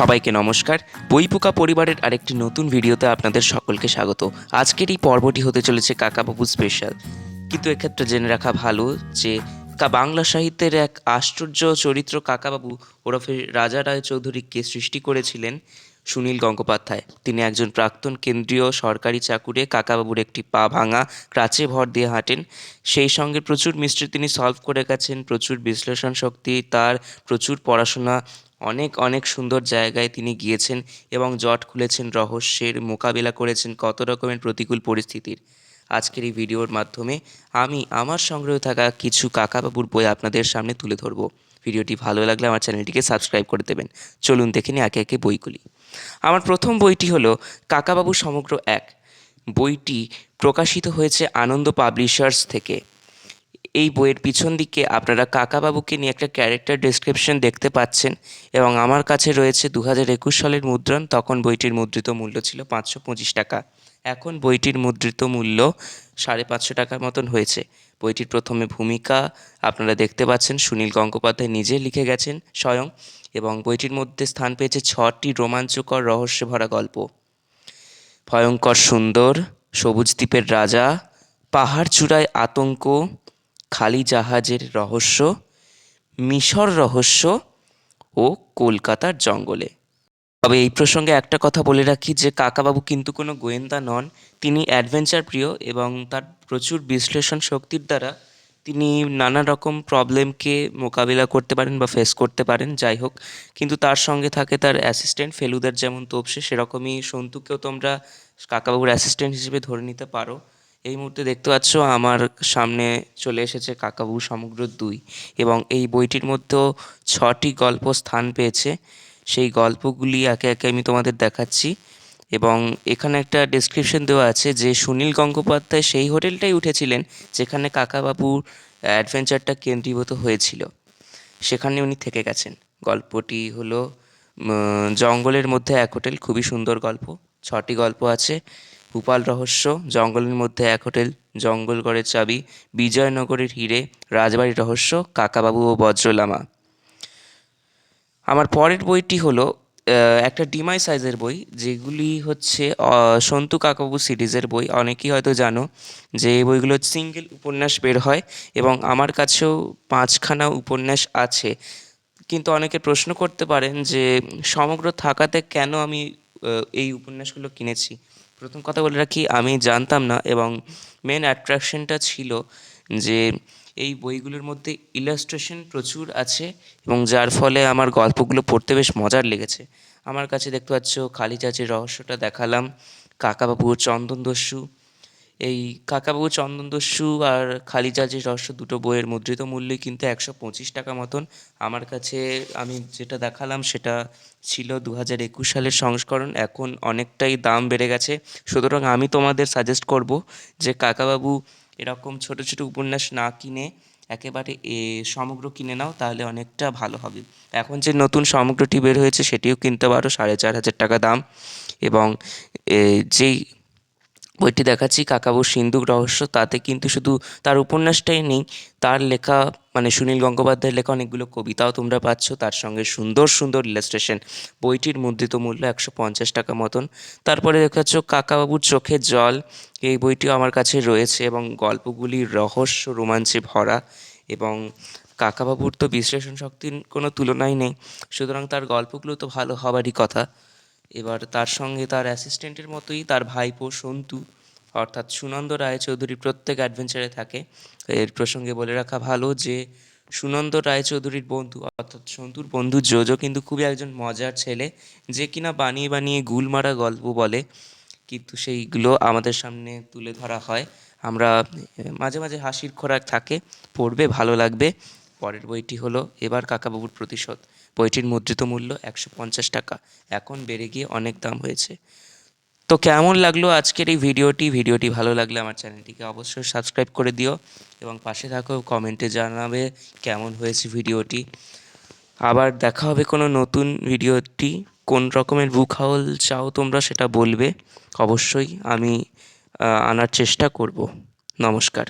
সবাইকে নমস্কার। বইপোকা পরিবারের আরেকটি নতুন ভিডিওতে আপনাদের সকলকে স্বাগত। আজকের এই পর্বটি হতে চলেছে কাকাবাবু স্পেশাল কিন্তু এক্ষেত্রে জেনে রাখা ভালো যে বাংলা সাহিত্যের এক আশ্চর্য চরিত্র কাকাবাবু ওরফে রাজা রায় চৌধুরীকে সৃষ্টি করেছিলেন সুনীল গঙ্গোপাধ্যায়। তিনি একজন প্রাক্তন কেন্দ্রীয় সরকারি চাকুরে কাকাবাবুর একটি পা ভাঙা, ক্রাচে ভর দিয়ে হাঁটেন। সেই সঙ্গে প্রচুর মিস্ট্রি তিনি সলভ করে গেছেন, প্রচুর বিশ্লেষণ শক্তি, তার প্রচুর পড়াশোনা অনেক অনেক সুন্দর জায়গায় তিনি গিয়েছেন এবং জট খুলেছেন, রহস্যের মোকাবিলা করেছেন কত রকমের প্রতিকূল পরিস্থিতির। আজকের এই ভিডিওর মাধ্যমে আমি আমার সংগ্রহে থাকা কিছু কাকাবাবুর বই আপনাদের সামনে তুলে ধরবো। ভিডিওটি ভালো লাগলে আমার চ্যানেলটিকে সাবস্ক্রাইব করে দেবেন। চলুন দেখে নিই একে একে বইগুলি। আমার প্রথম বইটি হলো কাকাবাবু সমগ্র এক। বইটি প্রকাশিত হয়েছে আনন্দ পাবলিশার্স থেকে। এই বইয়ের পিছন দিকে আপনারা কাকাবাবুকে নিয়ে একটা ক্যারেক্টার ডেসক্রিপশন দেখতে পাচ্ছেন এবং আমার কাছে রয়েছে দু হাজার একুশ সালের মুদ্রণ, তখন বইটির মুদ্রিত মূল্য ছিল পাঁচশো পঁচিশ টাকা। এখন বইটির মুদ্রিত মূল্য সাড়ে পাঁচশো টাকার মতন হয়েছে। বইটির প্রথমে ভূমিকা আপনারা দেখতে পাচ্ছেন, সুনীল গঙ্গোপাধ্যায় নিজে লিখে গেছেন স্বয়ং এবং বইটির মধ্যে স্থান পেয়েছে ছটি রোমাঞ্চকর রহস্য ভরা গল্প। ভয়ঙ্কর সুন্দর, সবুজ দ্বীপের রাজা পাহাড় চূড়ায় আতঙ্ক খালি জাহাজের রহস্য, মিশর রহস্য ও কলকাতার জঙ্গলে। তবে এই প্রসঙ্গে একটা কথা বলে রাখি যে কাকাবাবু কিন্তু কোনো গোয়েন্দা নন, তিনি অ্যাডভেঞ্চার প্রিয় এবং তার প্রচুর বিশ্লেষণ শক্তির দ্বারা তিনি নানা রকম প্রবলেমকে মোকাবিলা করতে পারেন বা ফেস করতে পারেন, যাই হোক। কিন্তু তার সঙ্গে থাকে তার অ্যাসিস্ট্যান্ট ফেলুদার যেমন তোপসে, সেরকমই সন্তুকেও তোমরা কাকাবাবুর অ্যাসিস্ট্যান্ট হিসেবে ধরে নিতে পারো। এই মুহূর্তে দেখতে পাচ্ছ আমার সামনে চলে এসেছে কাকাবু সমগ্র দুই এবং এই বইটির মধ্যেও ছটি গল্প স্থান পেয়েছে। সেই গল্পগুলি একে একে আমি তোমাদের দেখাচ্ছি এবং এখানে একটা ডেসক্রিপশন দেওয়া আছে যে সুনীল গঙ্গোপাধ্যায় সেই হোটেলটাই উঠেছিলেন যেখানে কাকাবাবুর অ্যাডভেঞ্চারটা কেন্দ্রীভূত হয়েছিল। সেখানে উনি থেকে গেছেন। গল্পটি হলো জঙ্গলের মধ্যে এক হোটেল, খুবই সুন্দর গল্প। ছটি গল্প আছে। ভূপাল রহস্য, জঙ্গলের মধ্যে এক হোটেল, জঙ্গলগড়ের চাবি, বিজয়নগরের হিরে, রাজবাড়ির রহস্য, কাকাবাবু ও বজ্রলামা আমার পরের বইটি হলো একটা ডিমাই সাইজের বই, যেগুলি হচ্ছে সন্তু কাকাবু সিরিজের বই। অনেকেই হয়তো জানো যে এই বইগুলো সিঙ্গেল উপন্যাস বের হয় এবং আমার কাছেও পাঁচখানা উপন্যাস আছে। কিন্তু অনেকে প্রশ্ন করতে পারেন যে, সমগ্র থাকাতে কেন আমি এই উপন্যাসগুলো কিনেছি? প্রথম কথা বলে রাখি, আমি জানতাম না এবং মেন অ্যাট্রাকশনটা ছিল যে এই বইগুলোর মধ্যে ইলাস্ট্রেশন প্রচুর আছে এবং যার ফলে আমার গল্পগুলো পড়তে বেশ মজার লেগেছে। আমার কাছে দেখতে পাচ্ছ কালী চাচির রহস্যটা দেখালাম কাকাবাবুর চন্দনদস্যু এই কাকাবাবু, চন্দনদস্যু আর খালি জাজির রহস্য দুটো বইয়ের মুদ্রিত মূল্যই কিন্তু একশো পঁচিশ টাকা মতন। আমার কাছে আমি যেটা দেখালাম সেটা ছিল দু হাজার একুশ সালের সংস্করণ। এখন অনেকটাই দাম বেড়ে গেছে। সুতরাং আমি তোমাদের সাজেস্ট করব যে কাকাবাবু এরকম ছোট ছোট উপন্যাস না কিনে একেবারে এ সমগ্র কিনে নাও, তাহলে অনেকটা ভালো হবে। এখন যে নতুন সমগ্রটি বের হয়েছে, সেটিও কিনতে পারো সাড়ে চার হাজার টাকা দাম। এবং যেই বইটি দেখাচ্ছি কাকাবুর সিন্ধুক রহস্য, তাতে কিন্তু শুধু তার উপন্যাসটাই নেই, তার লেখা মানে সুনীল গঙ্গোপাধ্যায়ের লেখা অনেকগুলো কবিতাও তোমরা পাচ্ছ, তার সঙ্গে সুন্দর সুন্দর ইলাস্ট্রেশন বইটির মুদ্রিত মূল্য একশো পঞ্চাশ টাকা মতন। তারপরে দেখাচ্ছ, কাকাবাবুর চোখের জল, এই বইটিও আমার কাছে রয়েছে এবং গল্পগুলি রহস্য, রোমাঞ্চে ভরা এবং কাকাবাবুর তো বিশ্লেষণ শক্তির কোনো তুলনাই নেই, সুতরাং তার গল্পগুলো তো ভালো হবারই কথা। এবার তার সঙ্গে তার অ্যাসিস্ট্যান্টের মতোই তার ভাইপো সন্তু, অর্থাৎ সুনন্দ রায়চৌধুরী প্রত্যেক অ্যাডভেঞ্চারে থাকে। এর প্রসঙ্গে বলে রাখা ভালো যে, সুনন্দ রায়চৌধুরীর বন্ধু, অর্থাৎ সন্তুর বন্ধু জোজো কিন্তু খুবই একজন মজার ছেলে, যে কিনা বানিয়ে বানিয়ে গুল মারা গল্প বলে, কিন্তু সেইগুলো আমাদের সামনে তুলে ধরা হয়। আমরা মাঝে মাঝে হাসির খোরাক থাকে, পড়বে, ভালো লাগবে। পরের বইটি হলো এবার কাকাবাবুর প্রতিশোধ। বইটির মুদ্রিত মূল্য একশো পঞ্চাশ টাকা। এখন বেড়ে গিয়ে অনেক দাম হয়েছে। তো কেমন লাগল আজকের এই ভিডিওটি? ভিডিওটি ভালো লাগলে আমার চ্যানেলটিকে অবশ্যই সাবস্ক্রাইব করে দিও এবং পাশে থাকো, কমেন্টে জানাবে কেমন হয়েছে ভিডিওটি। আবার দেখা হবে কোনো নতুন ভিডিওটি। কোন রকমের বুক হাউল চাও তোমরা সেটা বলবে। অবশ্যই আমি আনার চেষ্টা করব। নমস্কার।